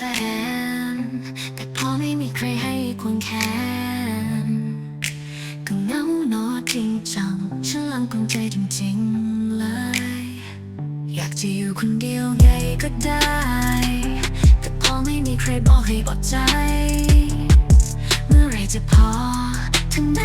แต่พอไม่มีใครให้ควแขนก็เงาหนอจริงจังฉันลังกัใจจริงๆเลย อยากจะอยู่คนเดียวไงก็ได้ แต่พอไม่มีใครบอกให้อใจ เมื่อไรจะพอถึงไหน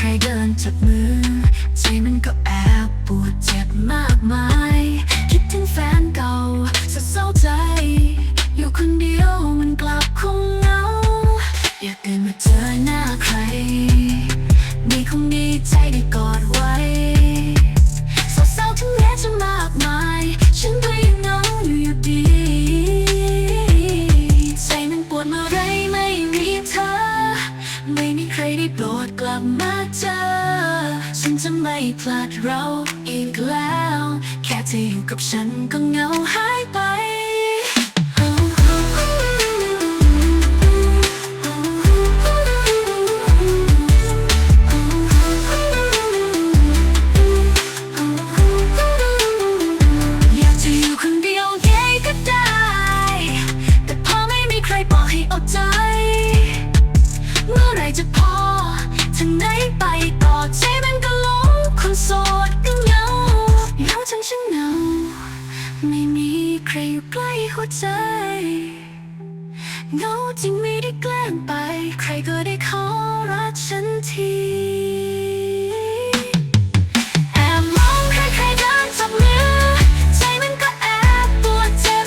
ใครเดินจับมือ ใจมันก็แอบปวดเจ็บมากมาย คิดถึงแฟนเก่าสะเศร้าใจ อยู่คนเดียวมันกลับคงเหงา อยากเดินมาเจอหน้าใครนี่คงดีใจได้กอดไว้ บมาเจอ ฉันจะไม่พลาดเราอีกแล้ว แค่เธออยู่กับฉันก็เหงาหายไป ใครอยู่ใกล้หัวใจเงาจริงไม่ได้แกล้งไป ใครก็ได้ขอรักฉันทีแอบมองใครๆเดินจับมือใจมันก็แอบปวดเจ็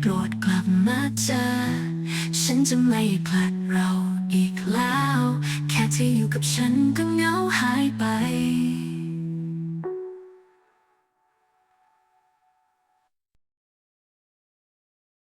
โปรดกลับมาเจอ ฉันจะไม่พลาดเราอีกแล้ว แค่เธออยู่กับฉันก็เหงาหายไป